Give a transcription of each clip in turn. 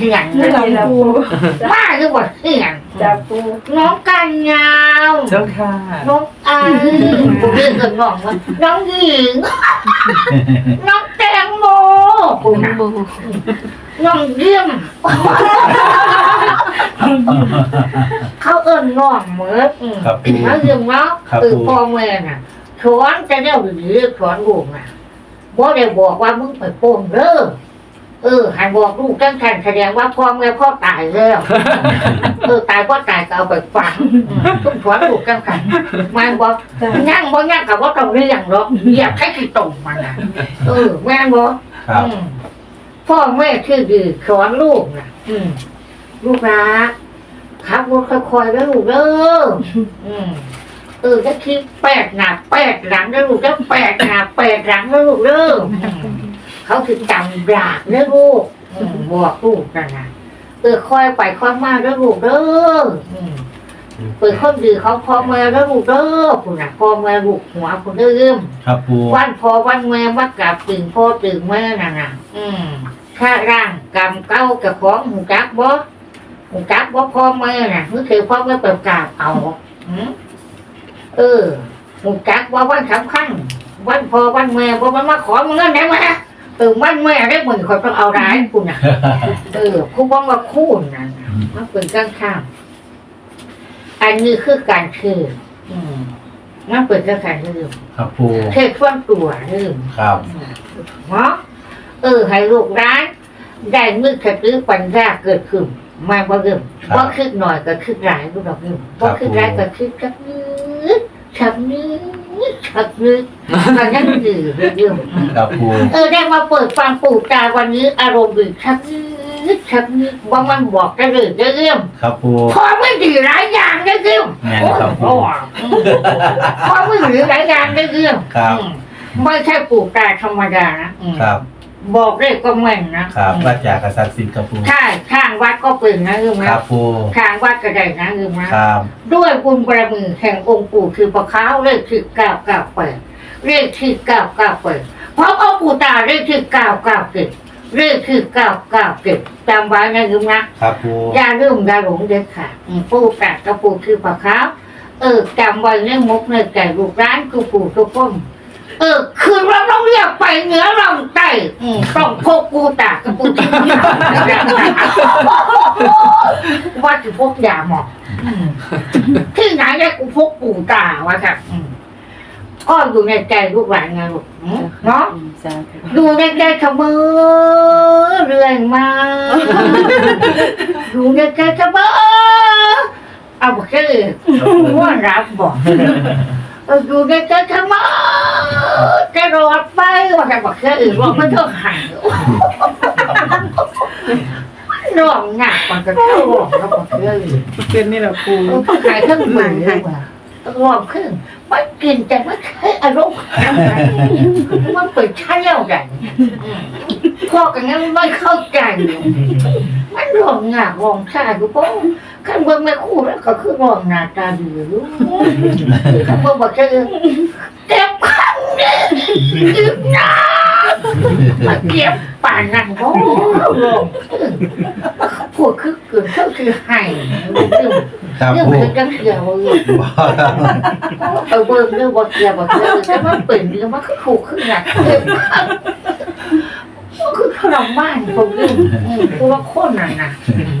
เถียงนี่นะแหละปูว่าคือบ่เถียงจ้าปูน้องกันยาวเจ้าค่ะน้องไอ้กูเรียกกันน้องว่าน้องหญิง น้องแตงโมกูนะน้องเยี่ยมเขาเอิ้นน้องเหมือนอืมครับปูแล้วเรื่องเนาะครับเออผมพ่อแม่น่ะสอนจะได้หรือสอนลูกน่ะบ่ได้บอกว่ามึงไปโป้งเด้อ เออหันบอกลูกจังทันแสดงว่าพ่อแม่พ่อตายแล้ว เออตายพ่อตายก็เอาไปฝังอืมต้องสอนลูกจังทันมันบอกย่างบ่ย่างกับว่าต้องเรียงหรอกเหยียบแค่ขี้ตรงมันน่ะเออแม่นบ่ครับอืมพ่อแม่ชื่อดีสอนลูกน่ะอืมลูกรักขับรถค่อยๆแล้วลูกเด้ออืมเออจะคิดแปดหน้าแปดหลังแล้วลูกจะแปดหน้าแปดหลังแล้วลูกเด้ออืม เขาคือจำดากเด้อลูกอืมบอกลูกกันนะเออค่อยไปค่อยมาแล้วลูกเด้ออืมเปิดคนดีเขาพ่อแม่แล้วลูกเด้อคุณน่ะพ่อแม่ลูกหัวคุณเด้อครับปูวันพอวันแม่วัดกับตึงพ่อตึงแม่น่ะนะอืมถ้าร่างกรรมเก้ากับของหูจักบ่หูจักบ่พ่อแม่น่ะมือถือพ่อแม่เปิดกราบเอาอืมเออหูจักว่าวันสำคัญวันพอวันแม่บ่มันมาขอเงินได้ไหม เออวันแม่ได้หมื่นคนต้องเอาร้ายคุณน่ะเออคุณว่ามาคู่นั่นน่ะมันเป็นข้างข้างอันนี้คือการคืออืมมันเป็นข้างข้างลืมครับปูเทศช่วงตัวลืมครับเนาะเออ ให้ลูกร้านได้มือขตื้อปัญญาเกิดขึ้นมาบ่เริ่มว่าคึกหน่อยก็คึกหลายก็ดอกลืมว่าคึกหลายก็คึกชักนิดชักนิดชั กนิดมันยังดื้อเรื่องครับปูเออได้มาเปิดฟังปู่ตาวันนี้ อารมณ์ดีชักนิดชักนิดว่ามันบอกจะเลยจะเรื่องครับปูพอไม่ดีหลายอย่างได้เรื่องแม่นโอ้ครับโหปูพอไม่ดีหลายอย่างได้เรื่องครับอืมไม่ใช่ปู่ตาธรรมดานะอืมครับ บอกเลขก็แม่นนะ ครับวัดจากกษัตริย์สิทธิ์ครับปูใช่ข้างวัดก็เป็นนะลืมคนะรับปูข้างวัดก็ได้นะลืมนะครับ ด้วยบุญบารมีแห่งองค์ปู่คือพระค้าวเลขที่เก้าเก้าแปดเลขที่เก้าเก้าแปดเพราะเอาปู่ตาเลขที่เก้าเก้าเจ็ดเลขที่เก้าเก้าเจ็ดจำไว้นะลืมนะครับปูอย่าลืมอย่าหลงเด็ดขาดอืมปู่แปดกับปู่คือพระค้าวเออจำไว้ในมุกในใจลูกร้านคือปู่ทุกคน เออ คือเราต้องเรียกไปเหนือลำใต้อืมต้องพกกูตากกับกูทิ้งว่าจะพกยาหมอกอืมที่ไหนได้กูพกปูตาวะครับอืมก็อยู่ในใจลูกหลานไงลูกอืมเนาะสาธุดูในใจเสมอเรื่อยมาดูในใจเสมอเอาบอกเลยครับปูว่ารับบอกเอออยู่ในใจเสมอจะรอดไปว่าแต่บอกแค่อื่นว่าไม่ต้องหายร้องหนักมันก็เข้าร้องแล้วบอกแค่อื่นเป็นนี่แหละปูเออผู้ชายทั้งหมดเลยว่ะร้องขึ้นไม่กินแต่ไม่ใช่อารมณ์มันเปิดใช่แล้วกันพ่อกันงั้นไม่เข้าใจมันร้องหนักร้องชาอยู่ปุ๊บ ขั้นเบิ่งไม่คู่แล้วก็คือร้องหน้าตาดีอยู่ขั้นเบิ่งบอกแค่อื่นเก็บขันเนี่ยเก็บหน้ามาเก็บป่านนั่นโอ้ร้องพูดคือเกิดเขาคือให้เรื่องครับเรื่องปูมันจังเสียวเลยว้าวครับเออเบิ่งเรื่องบ่เสียบ่เสียแต่มันเป็นเรื่องมันคือถูกขึ้นหนักเต็มมัน คือขนมบ้านเขาเรื่องอืมคือว่าคนน่ะนะ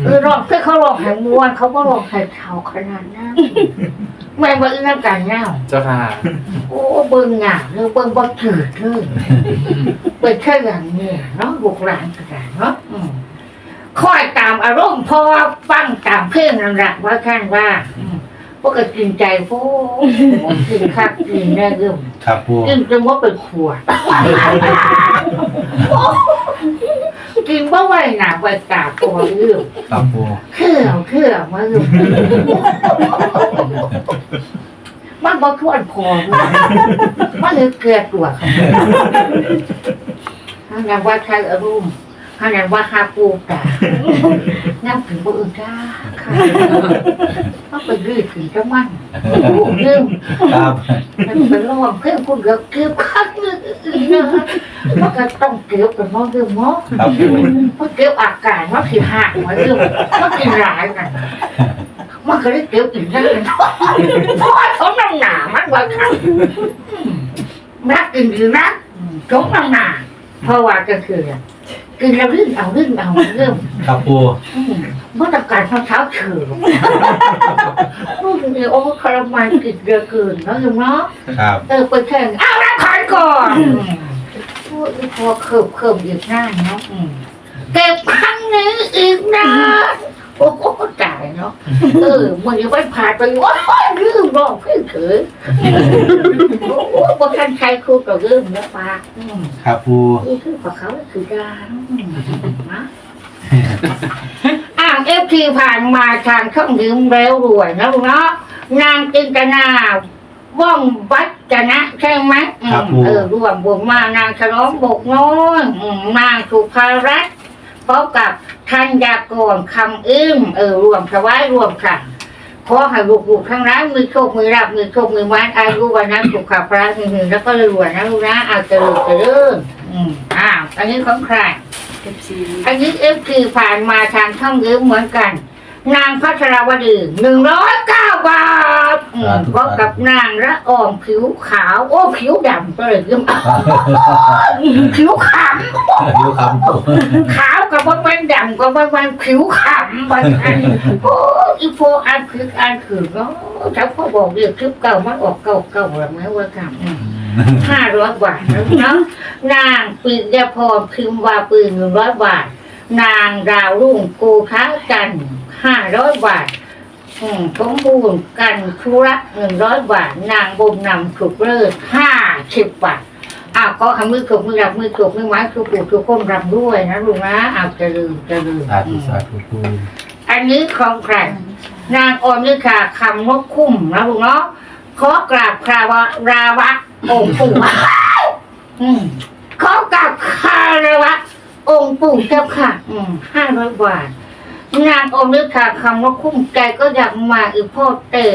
เออรอบเพื่อเขาลองให้มวนเขาก็ลองให้เท่าขนาดนั้นแม่เบิ่งน้ำกันเงาเจ้าค่ะโอ้เบิ่งหงาเรื่องเบิ่งบ่ถือเลยเป็นแค่อย่างนี้เนาะบุกหลานก็ได้เนาะอืมคอยตามอารมณ์เพอฟังตามเพลงนั่นแหละว่าท่านว่าอืม พวกก็กินใจพวกกินคักกินได้เรื่องครับปูกินจนว่าเป็นขวดกินบ่ไหวหนาไหวตาตัวเรื่องครับปูเครื่องเครื่องมาเรื่องมันบ่ทวนพอเลยมันเลยเกลียดตัวเขาถ้าอย่างว่าใครอารมณ์ ถ้าอย่างว่าฮาปูกาน้ำถึงบ่อื่นจ้าค่ะต้องไปยืดถึงจะมั่นเรื่องครับมันเป็นระหว่างเพื่อนคุณกับเกือบคักเลยอื่นนะมันก็ต้องเก็บกันมั้งเรื่องมั้งครับปูมันเก็บอากาศมันคือหักมาเรื่องมันกินหลายกันมันก็ได้เก็บอีกนั่นเพราะว่าเขาน้ำหนามันว่าค่ะรักกินหรือรักเขาน้ำหนาเพราะว่าก็คือ กินแล้วรื่นเอารื่นเอาเรื่องครับปูเมื่อตะการเช้าเช้าเฉยลูกนี่โอ้คารามายกินเยอะเกินแล้วยังเนาะ ครับเออไปแข่งอ้าวรับขันก่อนพูดพอเขิบเขิบอีกหน้าเนาะอืมเก็บครั้งนี้อีกนะ โอ้โหจ่ายเนาะเออมันยังไม่ผ่านไปว่าลืมร้องเพื่อนเขยโอ้โหบนทันใครครูก็ลืมนะป้าอืมครับปูนี่คือของเขาคือดาอืมนะอ่างเอฟทีผ่านมาทางช่องยืมเร็วรวยนะลูกเนาะนางจินตนาว่องวัจนะใช่ไหมอืมเออรวมบวกมานางฉลองบกโน้นอืมนางสุภารัตน์พบกับ ธัญญากรคำอึ้มเออรวมถวายรวมค่ะขอให้ลูกๆทั้งร้านมีโชคมีรับมีโชคมีวันอายุวันนั้นสุขภาพหนึ่งแล้วก็รวยนะลูกนะเอาเจริญเจริญอืมอ้าวอันนี้ของใครเอฟซีอันนี้เอฟซีผ่านมาทางช่องยืมเหมือนกัน นางพัชรวดีหนึ่งร้อยเก้าบาทอืมพบกับนางละอ่องผิวขาว โอ้ผิวดำก็เลยยืมผิวขดูครับปูำขาวกับว่าเป็นดำกับว่าเป็นผิวขำบางอันโอ้อีโฟอันคืออันคือเนาะถ้าพ่อบอกเรียกคลิปเก่ามันออกเก่าเก่าๆแล้วไหมว่าคำอืมห้าร้อยบาทนะเนาะนางปิยพรพิมพ์วาปืนหนึ่งร้อยบาท นางดาวรุ่งกูท้าจันห้าร้อยบาทอืมสมบูรณ์กันธุระหนึ่งร้อยบาท นางบุญนำถูกเลิศห้าสิบบาทอ้าวก็ทำมือถูกมือรับมือถูกมือไม้ถูกปูถูกก้มรับด้วยนะลุงนะอ้าวจะลืมจะลืมสาธุสาธุปูอันนี้ของใครนางอนิกาคำนกคุ้มนะลุงเนาะขอกราบคราวะราวะองค์ปู่อืมขอกราบคารวะ องค์ปู่เจ้าค่ะอืมห้าร้อยบาทนางอนิกาคำนกคุ้มแกก็อยากมาอีกพ่อเตะ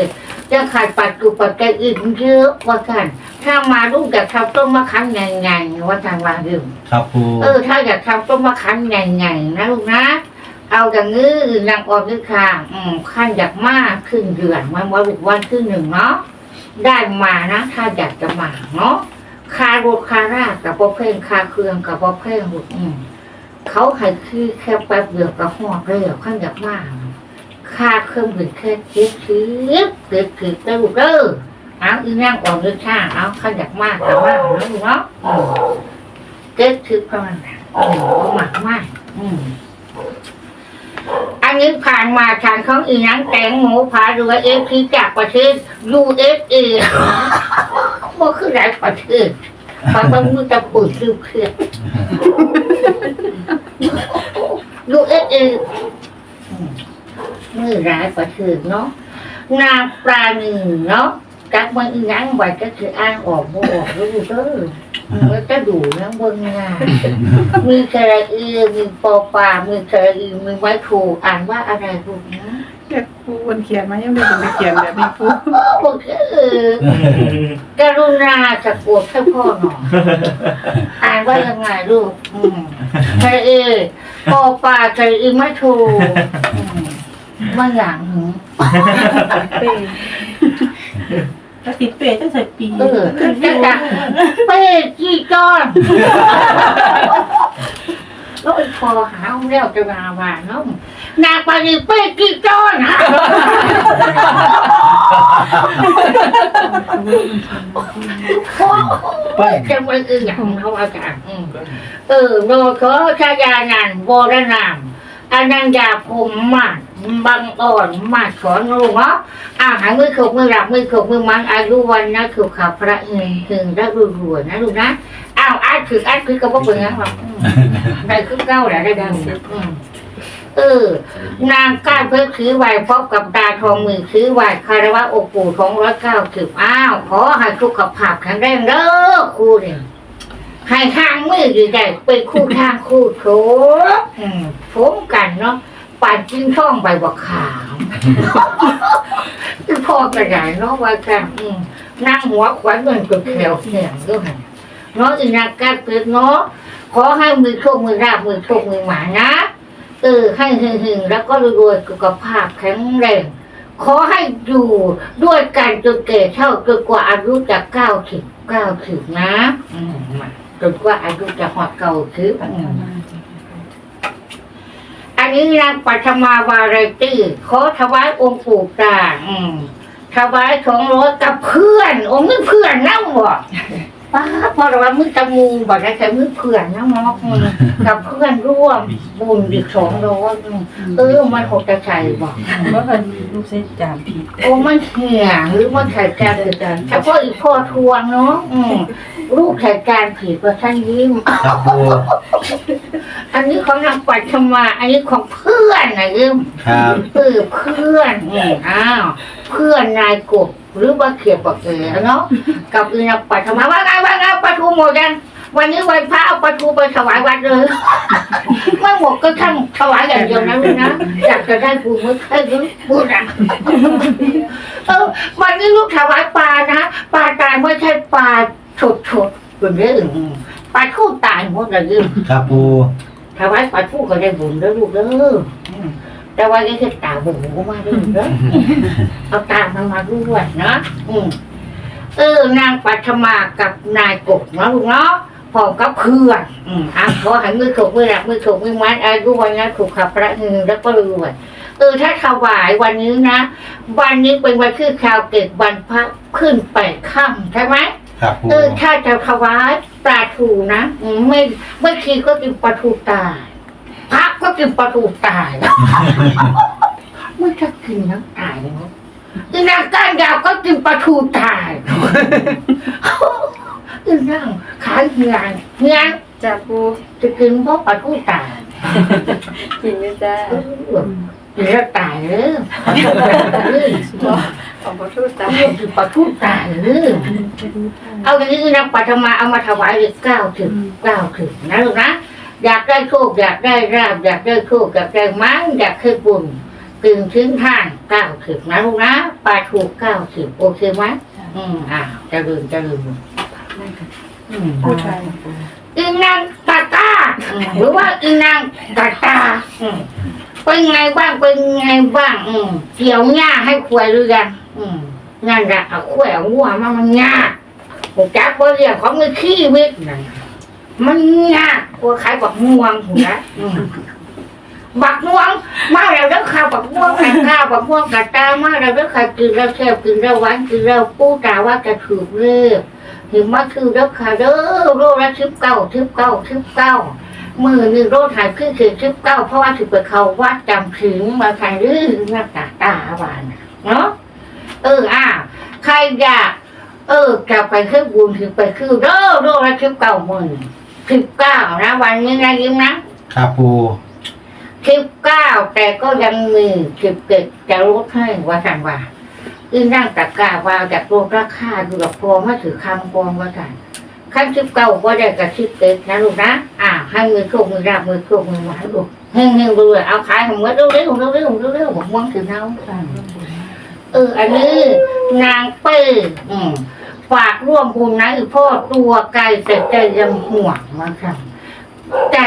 จะขายปัดกุปัดแกอีกเยอะว่ากัน ถ้ามาลูกอยากทำต้มมะขันไงๆว่าทางวางอยู่ครับปูเออถ้าอยากทำต้มมะขันใหญ่ๆนะลูกนะ เอาอย่างนี้นางออมนี่ค่ะอืมขั้นอยากมากขึ้นเดือนมันว่าลูกวันขึ้นหนึ่งเนาะได้มานะถ้าอยากจะมาเนาะคารถคารากับพ่อเพ่งคาเครื่องกับพ่อเพ่งลูกอืม เขาให้คือแค่แป๊บเดียวกับหอดเรียวขั้นอยากมากค่าเครื่องบินแค่คิดคิดคิดคิดได้ลูกเด้อเอาอีนางออมนี่ค่ะเอาขั้นอยากมากกับมากนะลูกเนาะเก็บคือประมาณนั้นอืมบ่มากมากอืมอันนี้ผ่านมาทางของอีนังแตงหมูผาเรือเอฟพีจากประเทศ USA บ่คือหลายประเทศ บางบางมือจะปุ๋ยซื้อเครื่อง USA อืมมือหลายประเทศเนาะนาปลาหนึ่งเนาะจักมันอีนังไว้ก็คืออ่านออกบ่ออกรู้เด้อมันจะดูนะบนงานมีสระอีมีปอปลามีสระอีมีไม้ถูกอ่านว่าอะไรถูกนะ เด็กปูวันเขียนมายังไม่ถึงไปเขียนแบบนี้ปูโอเคกรุณาสะกดให้พ่อหน่อยอ่านว่ายังไงลูกอืมสระอีปอปลาสระอีไม้ถูกอืมบางอย่างหนึ่งเป้ถ้าติดเป้จะใส่ปีเออจะจังเป้จี้จ้อน แล้วไอ้พอหาเอาแล้วจะมาว่าเนาะนางปานีเป้จี้จ้อนฮะเปิ้ลจะมันอืออย่างเขาอาจารย์อืมเออโนขอชายานันโบรนามอนัญญาภูมิมาศบังอ่อนมาศสอนลุงเนาะอาหารมือขบมือรับมือขบมือมันอายุวันนะคือข่าวพระเงินถึงได้รวยๆนะลูกนะอ้าว อาคืออาคือก็บ่เป็นหยังหรอกอืมได้คือเก้าแหละได้ดังอืมเออ นางก้านเพื่อถือไหวพบกับตาทองมือถือไหวคารวะโอปูของร้อยเก้าสิบอ้าว ขอให้สุขภาพแข็งแรงเด้อครูเนี่ยให้ทางมือดีได้เป็นคู่ทางคู่โถอืมผมกันเนาะปั่นจิ้งช่องใบบักขาวคือพ่อกระใหญ่เนาะว่าแค่อืมนั่งหัวขวัญเหมือนกับแถวเสียงด้วยเนาะอีนักการเกิดเนาะขอให้มือโชคมือราบมือโชคมือหมานะเออให้หึงหึงๆแล้วก็รวยๆสุขภาพแข็งแรงขอให้อยู่ด้วยกันจนเก่เท่าจนกว่าอายุจะเก้าถึงเก้าถึงนะอืมมาจนกว่าอายุจะหอดเก้าถึงอืมอันนี้นางปัทมาวาไรตี้ขอถวายองค์ปู่ตาถวายสองร้อยกับเพื่อนโอ้มึงเพื่อนนั่งบ่ ป้าพอเราว่ามึงตะมูบอกได้แค่มึงเพื่อนนั่งมอกอืมกับเพื่อนร่วมบุญอีกสองร้อยอืมเออมันหกจะใจบอกเมื่อวันลูกเส้นจามผิดโอ้มันเหี่ยหรือมันไข่จานผิดกันเฉพาะอีกพ่อทวงเนาะอืมลูกไข่จานผิดว่าท่านยิ้มครับปูอันนี้ของนางปัชมา อันนี้ของเพื่อนนะยิ้มครับเออเพื่อนอืมอ้าวเพื่อนนายกบ หรือว่าเขียบบอกเออเนาะกับอีนางปัชมาว่าไงว่าไงปลาทูหมดยังวันนี้วันพระเอาปลาทูไปถวายวัดเลยไม่หมดก็ทั้งถวายอย่างเดียวนะลูกนะอยากจะได้ปูมือให้ลูกปูนะเออวันนี้ลูกถวายปลานะปลาตายไม่ใช่ปลาฉดฉดๆเป็นเรื่องปลาทูตายหมดเลยยืมครับปูถวายปลาทูก็ได้บุญแล้วลูกเด้ออืม แต่ว่านี่คือตาบุญมาด้วยเด้อเอาตามันมาด้วยนะอืมเออนางปัทมากับนายกบเนาะลูกเนาะพร้อมกับเพื่อนอืมอะขอให้มือถูกมือหลักมือถูกมือมัดอายุวันนั้นถูกขับพระหนึ่งแล้วก็รวยเออถ้าถวายวันนี้นะ วันนี้เป็นวันคือข่าวเกิดวันพระขึ้นไปค่ำใช่ไหมครับปูเออถ้าจะถวายปลาทูนะอืมไม่ไม่คีก็กินปลาทูตาย พระก็กินปลาทูตายไม่จะกินน้ำตายเนาะอีนางก้านยาวก็กินปลาทูตายอีนางขายเงียนเงียนจ้าปูจะกินเพราะปลาทูตายกินไหมจ้าเออกินแล้วตายเลยเออของพระทูตตาตายคือปลาทูตายเลยเอาอย่างนี้นะปัทมาเอามาถวายเลยเก้าถึงเก้าถึงนะลูกนะ อยากได้โชคอยากได้ราบอยากได้โชคอยากได้มั้งอยากเคยบุญกึ่งถึงทางเก้าถึงนะลูกนะปลาถูกเก้าถึงโอเคไหมอืมอ่าจะลืมจะลืมอืมผู้ชายอีนางตาตาอืมหรือว่าอีนางตาตาอืมเป็นไงบ้างเป็นไงบ้าง อืมเกี่ยวหญ้าให้ควายหรือยังอืมนั่นแหละเอาควายเอาวัวมามันยากผมจักว่าเรื่องของมือขี้เวทนั่น มันยากกว่าขายบักม่วงหูนะอืมบักม่วง มาแล้วเด้อข้าวบักม่วงแต่ข้าวบักม่วงกะตามาแล้วเด้อข้าวกินแล้วแซ่บกินแล้วหวานกินแล้วปูตาว่าจะถูกเลือกเห็นว่าคือเด้อค่ะเด้อโลละสิบเก้าสิบเก้าสิบเก้ามือหนึ่งโลถ่ายคือคือสิบเก้าเพราะว่าถือไปเขาวัดจำถึงมาใครรื้อหน้าตาตาบานน่ะเนาะเอออ่าใครอยาก เออกลับไปคือบุญถือไปคือเด้อโลละสิบเก้าหมื่น สิบเก้านะวันนี้นะยิ้มนะครับปูสิบเก้าแต่ก็ยังมีสิบเจ็ดจะลดให้ว่าสันว่าอีนั่งตะกร้าว่าจากโลกราคาดูดอกพวงมาถือคำกองว่ากันขั้นชิบเก่าก็ได้กับชิบเต็กนะลูกนะอ่าให้มือโชคมือราบมือโชคมือหวานลูกเฮงเฮงดูเลยเอาขายของมือเร็วเร็วเร็วเร็วเร็วเร็วผมมองถึงเท้าเอออันนี้นางเป้อืม ฝากร่วมบุญนะอีพ่อตัวไกลแต่ใจยังห่วงว่าค่ะใจ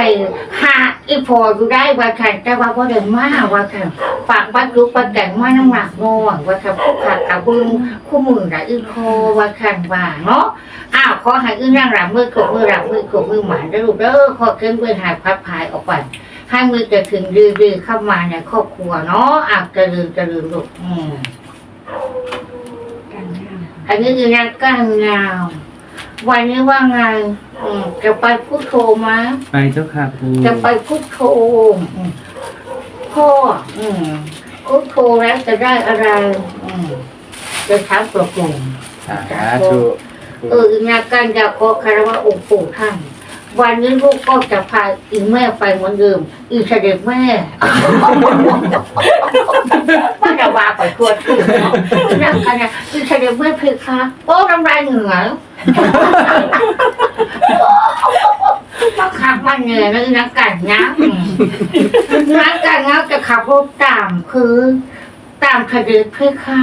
หาอีพออยู่ได้ว่าค่ะแต่ว่าพ่อเดินมาว่าค่ะฝากบัตรลุกบัตรแต่งมาน้ำหนักงวงว่าทำผู้ขาดกับบึงคู่มือนะอึ้งคอว่าขันว่าเนาะอ้าวขอให้อึ้งนั่งหลับมือกบมือหลับมือกบมือหมานได้ลูกเด้อขอเคลื่อนเพื่อนหายพัดพายออกไปให้มือจะถึงดื้อๆเข้ามาในครอบครัวเนาะอ้าวจะลืมจะลืมลูกอืม อันนี้คือนางก้านงาววันนี้ว่าไงอืมจะไปพุทโธมาไปเจ้าค่ะปูจะไปพุทโธอืมพ่ออืมพุทโธแล้วจะได้อะไร อืมจะถามตัวกลุ่ม สาธุ เอออีนาการอยากขอคารวะองค์ปู่ท่าน วันนี้ลูกก็จะพาอีแม่ไปเหมือนเดิม อีเสด็จแม่ว่าจะว่าไปทั่วที่เนาะอีนักกันเนี่ยอีเสด็จแม่เพคะโอ้น้ำลายเหงื่อมาขับมาเหนื่อยนะอีนักกันนะอืมนักกันนะจะขับรถตามคือตามเสด็จเพคะ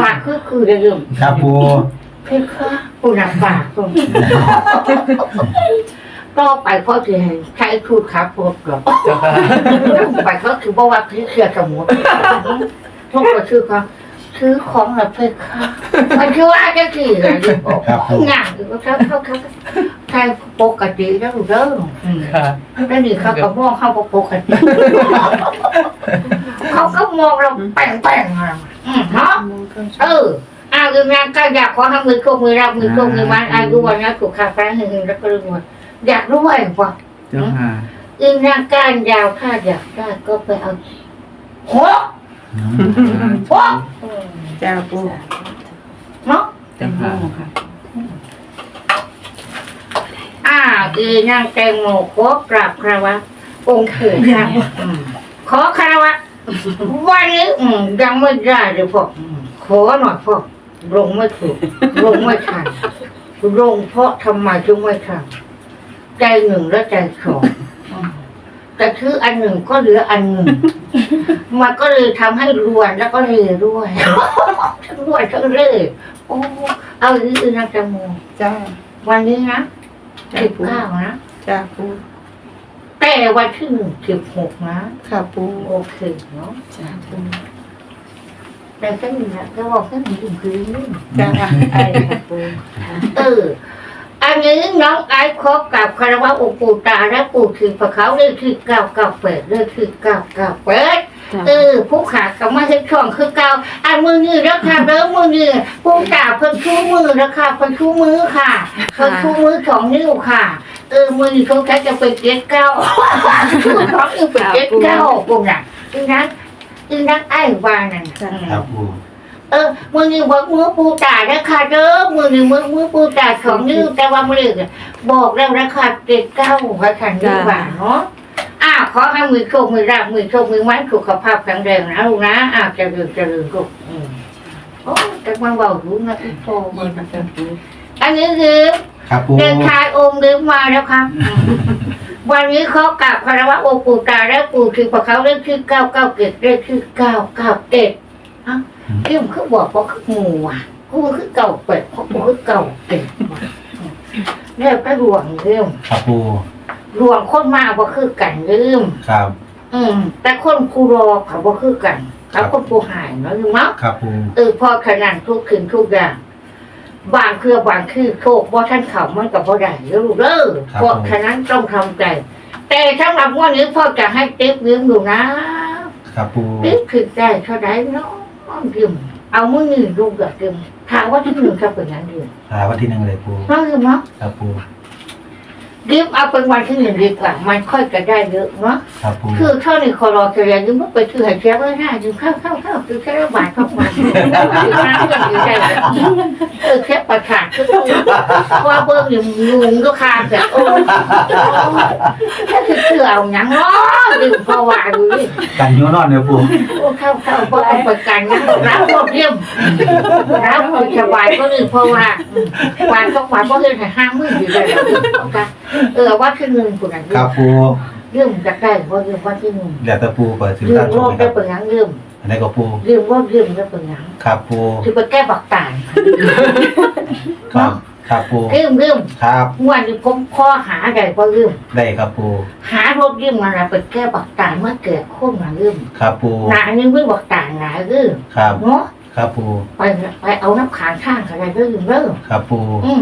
ว่าคือคือเดิมครับปูเพคะปูนักปากตรง ต่อไปเขาจะให้ใช้ทูดขาพวกหรอกเจ้าค่ะไปก็คือบอกว่าคือเคลียร์สมุดทุกคนชื่อเขาซื้อของแบบเพชรค่ะมันคือว่าจะกี่อะไรอยู่บอกครับปูงานอยู่ก็เขาเขาเขาใช่ปกติแล้วเด้ออืมค่ะแล้วนี่เขาก็มองเข้าปกติเขาก็มองเราแป้งแป้งๆอะอืมเนาะเอออาคืองานก็อยากขอให้มือโชคมือรับมือโชคมือมันอายุวันนะสุขภาพแข็งแรงแล้วก็รวย อยากรวยป่ะเจ้าค่ะอึงนางก้านยาวถ้าอยากได้ก็ไปเอาหัวอืมหัวจ้าปูเนาะเจ้าค่ะค่ะอ่าอีนางแตงโมขอกราบคารวะองค์เถิดค่ะอืมขอคารวะวันนี้อืมยังไม่ได้เลยพ่ออืมขอหน่อยพ่อลงไม่ถูกลงไม่ทันลงเพราะทำไมจึงไม่ทัน ใจหนึ่งและใจสองอืมแต่คืออันหนึ่งก็เหลืออันหนึ่งมันก็เลยทำให้รวนแล้วก็เลยรวยทั้งรวยทั้งเลยโอ้เอาอีกทีนางแตงโมจ้าวันนี้นะสิบเก้านะจ้าปูแต่วันที่หนึ่งสิบหกนะค่ะปูโอเคเนาะจ้าปูแต่แค่นี้นะก็บอกแค่นี้ถึงคืนจ้าไอ้ค่ะปูเออ อันนี้น้องไอ้คบกับคารวะองค์ปู่ตาและปู่ถือพระเขาเรื่องที่เก้าเก้าแปดเรื่องที่เก้าเก้าแปดเออผู้ขากับมาเช็คช่องคือเก้าอันมือนี่แล้วค่ะเริ่มมือนี่ปู่ตาเพิ่นชูมือแล้วค่ะเพิ่นชูมือค่ะเพิ่นชูมือสองนิ้วค่ะเออมือนี่เขาแค่จะไปเก็ตเก้าชูสองนิ้วไปเก็ตเก้าปู่น่ะอีนั้นอีนั้นไอ้วานั่นน่ะครับปู เออมือนี่บอกมือปูตาแล้วค่ะเด้อมือนี่มือมือปูตาสองนิ้วแต่ว่ามือนี่บอกแล้วราคาเจ็ดเก้าไว้ขันดีกว่าเนาะอ้าวขอให้มือโชคมือราบมือโชคมือไม้สุขภาพแข็งแรงนะลูกนะอ้าวเจะเริญเจริญลูกอืมโอ้แต่มันเบารู้นะอีโตมันอันนี้คือครับปูเด็กชายองค์ลืมมาแล้วครับอืมวันนี้เขากราบคารวะองค์ปู่ตาและปู่คือพระเขาเรียกชื่อเก้าเก้าเกตเรียกชื่อเก้าเก้าเกต เรื่องคือบอกว่าคืองูอะกูคือเก่าเป็ดเพราะกูคือเก่าเป็ดว่ะแล้วก็รวงเรื่องครับปูรวงคนมาว่าคือกันเรื่องครับ อืม แต่คนกูรอเขาว่าคือกันแล้วคนกูหายเนาะรู้มั้ยครับปูเออพอขนาดทุกคืนทุกอย่างบางคือบางคือโชคว่าท่านเขามันกับพ่อได้เด้อเด้อเพราะฉะนั้นต้องทำใจ แต่สำหรับวันนี้พ่อจะให้เต็มเรื่องอยู่นะครับปูเต็มคือได้เท่าไหร่เนาะ ยืมเอามือหนึ่งดูกับยืมถามว่าที่หนึ่งจะเป็นยังไงหาวันที่หนึ่งเลยปูเพราะยืมเนาะครับปู ยืมเอาเป็นวันที่หนึ่งดีกว่า มันค่อยจะได้เยอะเนาะครับปูคือเท่านี้คอรอเสียยืมไม่ไปถือให้เสียไว้หน้ายืมเข้าเข้าเข้าคือแค่บาทเข้ามาถือน้ำเรื่องอยู่ได้เลยเออแค่ประกาศคือว่าเบิ้งอยู่ยุงก็คาแบบโอ้แค่คือเสือเอาหยังเนาะยืมพอว่าดูดิกันอยูนอนเนี่ยปูโอ้เข้าเข้าเพราะเอาประกันนะรับพวกเยี่ยมรับคนสบายก็เลยเพราะว่าอืมวานก็วานเพราะเรื่องห้างมืออยู่เลยเออว่าที่หนึ่งคนนั้นครับปูเรื่องจะได้เพราะเรื่องว่าที่หนึ่งเดี๋ยวแต่ปูเปิดสินเรื่อค้างโชโลว์กคได้รับเป็นยังเรื่องอันนี้ก็ปูเรื่องว่าเรื่องได้เป็นยังครับปูคือไปแก้บักต่างครับครับปูเรื่องเรื่องครับวันนี้ผมข้อหาใดเพราะเรื่องได้ครับปูหารถเรื่องมาไปแก้บักต่างเมื่อเกิดโค้งมาเรื่องครับปูหนานี่ไม่บักต่างหนาเรื่องครับเนาะครับปูไปไปเอาน้ำขางข้างอะไรเรื่องเรื่องครับปูอืม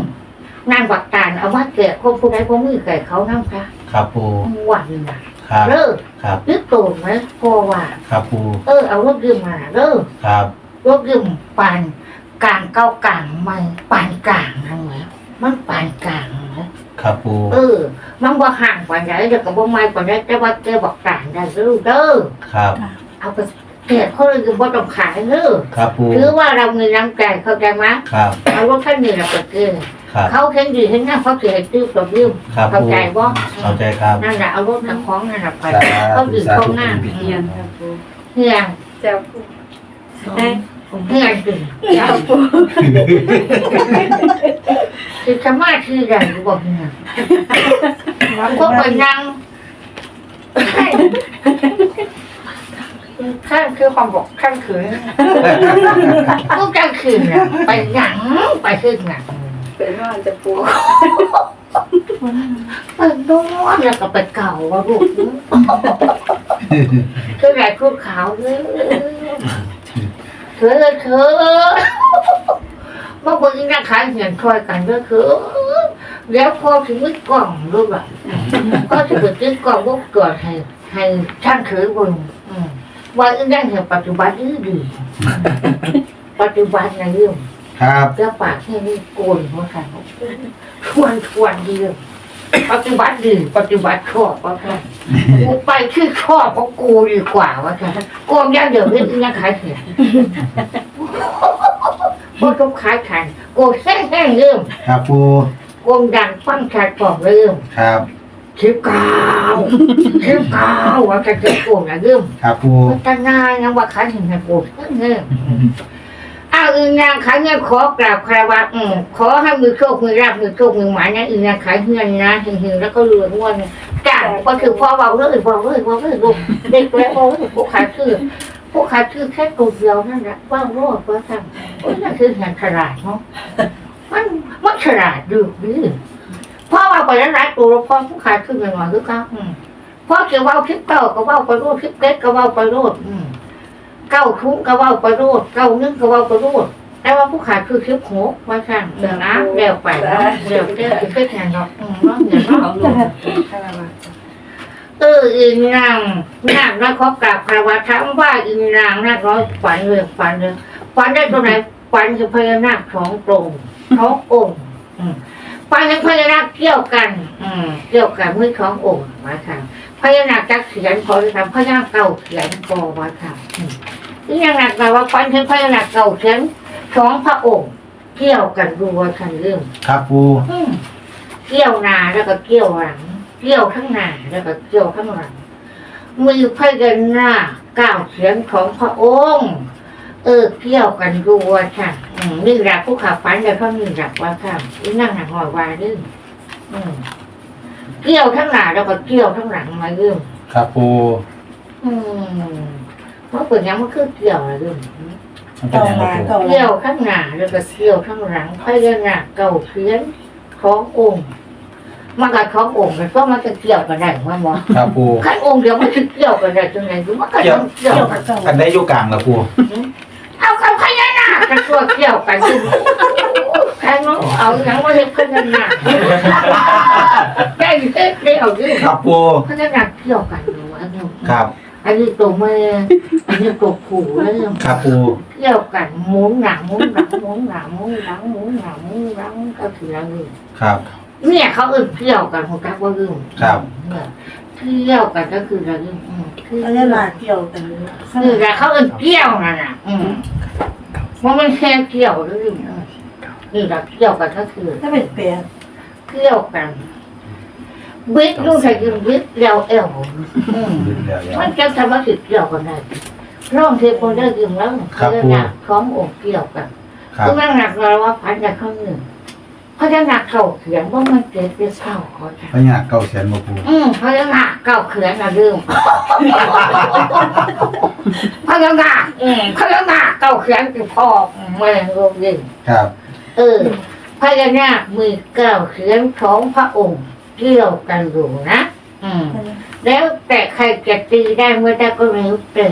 นางบักตานเอามาแกะคนผู้ใดผู้มือแกะเขาน้ำค่ะครับปูวันนี้นะครับเลิกครับยึดตูนไหมพอว่าครับปูเออเอารถยืมมาเลิกครับรถยืมปานกลางเก้ากลางไม่ปานกลางนั่นไหมมันปานกลางนะครับปูเออ มันบ่ห่างกว่าไหนเดี๋ยวก็บ่ไม่กว่านี้แต่ว่าแกบักตานได้เด้อเด้อครับ เอาไปแกะเขาเลยบ่ต้องขายเด้อครับปูถือว่าเรามีน้ำใจเข้าใจไหมครับเอารถท่านนี้เราไปเกลือ ครับเขาเห็นดีเห็นหน้าเขาเสียตื้อกับยืมครับเข้าปูใจบ่เข้าใจครับนั่นแหละเอารถทั้งของนั่นแหละไปสาเขาธุดื่มสาเขาธุหน้าปูเฮียนค่ะปูเฮียงเจ้าปูเอ้ยเฮียงดื่มเจ้าปูคือสมาธิใหญ่บอกเฮียงก็ไปนั่งข้างคือความบอกข้างขืนก็กลางคืนน่ะไปหนังไปขึ้นหนัง ไปนอนจะปูเออนอนแล้วก็ไปเก่าว่าลูกคือไหนคุดขาวเลยเธอเธอมาเบิ่งอีนักขายเหียนคอยกันเด้อคือแล้วพอถึงมกล่องรู้ป่ะก็จะไปซื้อกล่องพวกตรวจให้ให้ช่างถือบิ่งอืมว่าอีนั่นเห็นปัจจุบันดีดีปัจจุบันนะเรื่อง ครับเรื่องปากแค่นี้โกนหัวใจทวนทวนดีเรื่องปัจจุบันดีปัจจุบันชอบว่าค่ะกูไปชื่อชอบเพราะกูดีกว่าว่าค่ะโกนยังเดี๋ยวนี้ยังขายเสียพวกต้องขายขันโกนแห้งแห้งๆเริ่มครับปูโกนดังฟังขาดปอกเริ่มครับชิบกาวชิบกาวว่าจะเกิดโกนนะเริ่มครับปูมันจะง่ายนะว่าขายเห็นนะโกนเงี้ย อ้าวอึงนางขายเงินขอกราบคารวะอืมขอให้มือโชคมือราบมือโชคมือหมายนะอึงนางขายเงินนะหึงๆแล้วก็รวยงวดจ้าพอถือพ่อเบาเลยเบาเลยเบาเลยลูกเด็กแล้วเบาเลยผู้ขายชื่อผู้ขายชื่อแค่ตัวเดียวนั่นแหละว่างโลดว่าสั่งโอ้ยนั่นคือเห็นฉลาดเนาะมันมันฉลาดดูดื้อพ่อว่าไปแล้วรักตัวพ่อผู้ขายชื่อเงินหน่อยคือเขาพ่อจะเว่าคลิปเก่าก็ว่าไปรูดคลิปเล็กก็ว่าไปรูดอืม เก้าทุ่งก็เว่าไปรูดเก้านึ่งก็เว่าไปรูดแต่ว่าผู้ขายคือคลิปหกว่าสั่งเดี๋ยวนะเดี๋ยวไปเนาะเดี๋ยวเดี๋ยวคือแข่งเนาะอืมเนาะเดี๋ยวเนาะคาราวะเอออินนางนางแล้วเขากราบคารวะถามว่าอินนางนักร้อยฝันเลยฝันเลยฝันได้ตรงไหนฝันคือพญานาคสองตรงสององค์อืมฝันถึงพญานาคเกี่ยวกัน อืมเกี่ยวกันมือสององค์มาค่ะ พญานาคจักเขียนพอเลยครับพญานาคเก่าเขียนพอมาค่ะอืมนี่ยังหนักแต่ว่าฝันถึงพญานาคเก่าเขียนสองพระองค์เกี่ยวกันดูว่าทันเรื่องครับปูอืมเกี่ยวหนาแล้วก็เกี่ยวหลังเกี่ยวข้างหน้าแล้วก็เกี่ยวข้างหลังมือพยันหน้าก้าวเสียงของพระองค์เออเกี่ยวกันดูว่าค่ะอืมนี่หลักผู้ขับฝันแล้วเขามีหลักว่าค่ะอีนั่งหนักหอยวาดื้ออืม เกี่ยวข้างหน้าแล้วก็เกี่ยวข้างหลังมาเรื่องครับปูอืมเพราะเปิดยังมันคือเกี่ยวอะไรเรื่องมันเป็นเก่ายังไงมาปูเก่าเกี่ยวข้างหน้าแล้วก็เกี่ยวข้างหลังพยันหน้าเก่าเขียนขององค์มันกับขององค์มันก็มันจะเกี่ยวกันได้ว่าหมอครับปูขันองค์เดียวมันจะเกี่ยวกันได้จังไงรู้มันก็ต้องเกี่ยวกันอันได้อยู่กลางแล้วปูเอากับพญานาคกันตัวเกี่ยวกันอ ยู่ใครน้องเอาอย่างว่าเห็นพญานาคได้เฮ็ดได้เอาอยู่ครับปูพญานาคเกี่ยวกันอยู่อันนี้ครับ อันนี้ตัวแม่อันนี้ตัวผู้แล้วครับปูเกี่ยวกันหมุนหนังหมุนหลังหมุนหลังหมุนหลังหมุนหลังหมุนหลังก็ถืออะไร ครับ เนี่ยเขาเอื่นเกี่ยวกันของกักว่าลืมครับ เนี่ยเกี่ยวกันก็คืออะไรอืมคือพญานาคเกี่ยวกันคือแต่เขาเอื่นเกี่ยวนั่นน่ะอืมว่ามันแค่เกี่ยวหรืออืม นี่แหละเกี่ยวกันก็คือถ้าเป็นแปดเกี่ยวกันบิ๊กลูกชายกินบิ๊กเดียวเอวอืมดึงแล้วแล้วมันจะทำให้ติดเกี่ยวกันได้ร่องเทปนได้ยินแล้วเขาจะหนักของอกเกี่ยวกันครับคือมันหนักเราว่าพันจากข้างหนึ่งเพราะจะหนักเข่าเขียนว่ามันเจ็บเป็นเข่าเขาจะพญาเก่าแสนบ่ปูอืมเพราะจะหนักเก่าเขียนนะลืมเพราะจะหนักอืมเพราะจะหนักเก่าเขียนคือพ่อแม่รวมยิงครับ เออพญานาคมีเก้าเขียนของพระองค์เกี่ยวกันอยู่นะอืมแล้วแต่ใครจะตีได้เมื่อได้ก็แล้วแต่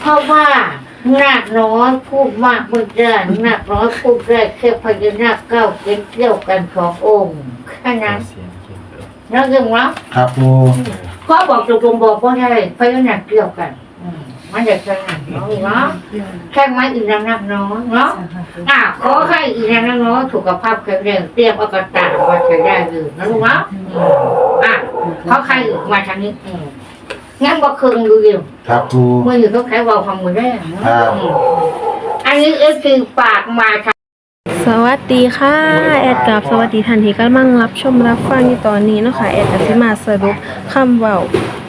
เพราะว่านาคน้อยพูดมากเมื่อได้นาคน้อยพูดได้แค่พญานาคเก้าเขียนเกี่ยวกันสององค์แค่นั้นนั่นเองวะครับปูพ่อบอกตรงๆบอกว่าได้พญานาคเกี่ยวกันอื มมันจะขนาดน้อยเนาะแค่ไม้อีนางนักน้อยเนาะอะขอให้อีนางนักน้อยสุขภาพแข็งแรงเตรียมเอากระตายมาใช้ได้เลยนะลูกเนาะอืมอะเขาใครอีกมาทางนี้อืมงั้นบอกคืนดูเดียวครับปูเมื่ออยู่เขาใครบอกความมือได้เนาะครับอืมอันนี้เอฟซีฝากมาทางสวัสดีค่ะ แอดกับสวัสดีท่านที่กำลังรับชมรับฟังอยู่ตอนนี้เนาะคะแอดจะสิมาสรุปคำเว้า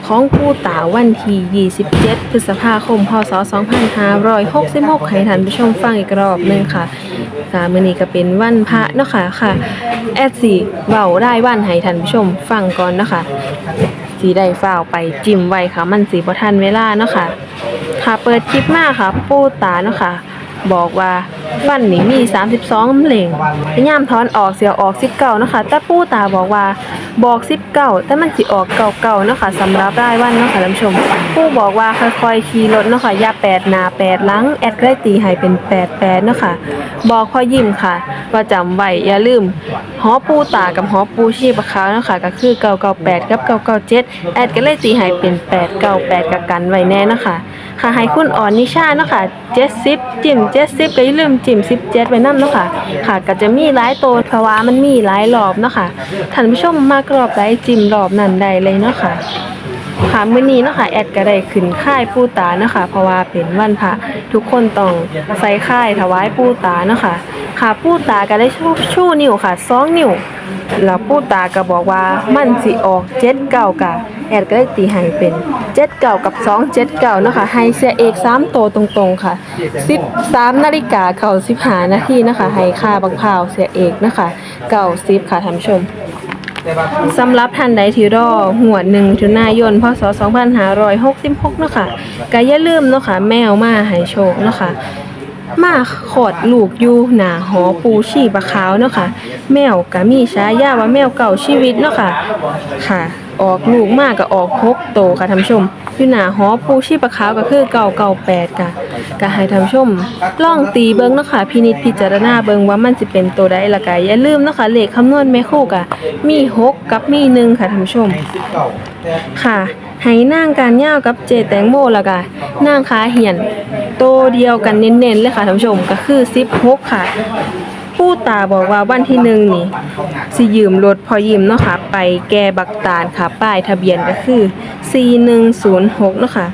ของผู้ตาวันที่ 27 พฤษภาคม พศ 2566 ให้ท่านผู้ชมฟังอีกรอบหนึงค่ะค่ะมื้อนี้ก็เป็นวันพระเนาะค่ะค่ะ แอดสิเว้าได้วันให้ท่านผู้ชมฟังก่อนเนาะค่ะสิได้ฟ้าวไปจิ้มไว้ค่ะ มันสิบ่ทันเวลาเนาะค่ะ ค่ะเปิดคลิปมาค่ะ ปู่ตาเนาะค่ะ บอกว่า ฟันนี่มี 32เหล่งยายามถอนออกเสียออก 19เนาะค่ะแต่ปู่ตาบอกว่าบอก 19 แต่มันสิออกเก่าๆเนาะค่ะสำหรับรายวันเนาะค่ะท่านผู้ชม ปู่บอกว่าค่อยๆขี่รถเนาะค่ะอย่าแปดหน้าแปดหลังแอดก็ได้ตีให้เป็น 88เนาะค่ะบอกพ่อยิ้มค่ะว่าจำไว้อย่าลืมหอปู่ตากับหอปู่ชีพขาวเนาะค่ะก็คือ998กับ997แอดก็เลยตีให้เป็น 898กับกันไว้แน่เนาะค่ะค่ะให้คุณอ่อนนิชาเนาะค่ะ70จิ้ม70ก็อย่าลืมจิ้ม17 ไว้นำเนาะค่ะ ค่ะก็จะมีหลายโตนเพราะว่ามันมีหลายรอบเนาะค่ะท่านผู้ชมมากรอบไดจิ้มรอบนั้นได้เลยเนาะค่ะ ค่ะมื้อนี้เนาะค่ะแอดก็ได้ขึ้นค่ายปู่ตาเนาะค่ะเพราะว่าเป็นวันพระทุกคนต้องใส่ค่ายถวายปู่ตาเนาะค่ะค่ะปู่ตาก็ได้ชูชูนิ้วค่ะสองนิ้วแล้วปู่ตาก็บอกว่ามันสิออก7 9กะแอดก็ได้ตีให้เป็น7 9กับ2 7 9เนาะค่ะให้เสียเอก3โตตรงๆค่ะ13นาฬิกาเข้า15นาทีนะคะให้ค่าบักพาวเสียเอกนะคะ90ค่ะท่านผู้ชม สำหรับท่านใดที่รอหัวดหนึ่งมิถุนายนพศ 2566เนาะค่ะก็อย่าลืมเนาะค่ะแมวมาให้โชคเนาะค่ะมาขอดลูกอยู่หนาหอปูชีปะขาวเนาะค่ะ แมวก็มีฉายาว่าแมวเก่าชีวิตเนาะค่ะค่ะ ออกลูกมากก็ออกหกโตค่ะท่านผู้ชม อยู่หน้าหอปูชีปะขาวก็คือเก่าเก่าแปดค่ะก็ให้ท่านผู้ชมลองตีเบิงเนาะค่ะพินิจพิจารณาเบิงว่ามันสิเป็นตัวใดและก็อย่าลืมเนาะค่ะเลขคำนวณแม่คู่ก็มีหกกับมีหนึ่งค่ะท่านผู้ชม ค่ะให้นางการย่าวกับเจแตงโมล้วก็นางขาเหียนโตเดียวกันเน้นๆเลยค่ะท่านผู้ชมก็คือ16ค่ะ ผู้ตาบอกว่าวันที่หนึ่งนี่สิยืมรถพอยืมเนาะค่ะ ไปแก่บักตาลค่ะ ป้ายทะเบียนก็คือ 4106 เนาะค่ะ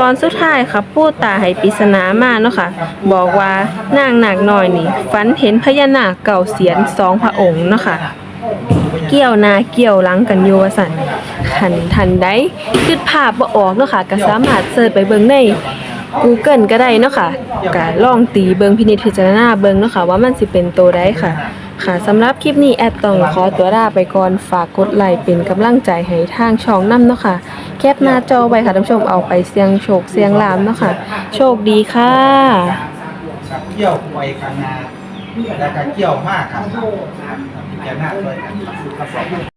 ตอนสุดท้ายค่ะผู้ตาให้ปริศนามาเนาะค่ะ บอกว่านางหนาคน้อยนี่ฝันเห็นพญานาคเก่าเสียนสองพระองค์เนาะค่ะเกี่ยวนาเกี่ยวหลังกันอยู่ว่าซั่นคันทันใดคิดภาพบ่ออกเนาะค่ะก็สามารถเสิร์ชไปเบิ่งใน Google ก็ได้เนาะค่ะก็ลองตีเบิงพินิจพิจารณาเบิงเนาะค่ะว่ามันสิเป็นตัวใดค่ะ ค่ะสำหรับคลิปนี้แอดต้องขอตัวลาไปก่อนฝากกดไลค์เป็นกำลังใจให้ทางช่องนํเนาะค่ะ แคปหน้าจอไว้ค่ะท่านผู้ชมเอาไปเสียงโชคเสียงลามเนาะค่ะ โชคดีค่ะเกี่ยวไวข้านาแล้วก็เกี่ยวมากครับพิจารณาด้วยกันครับ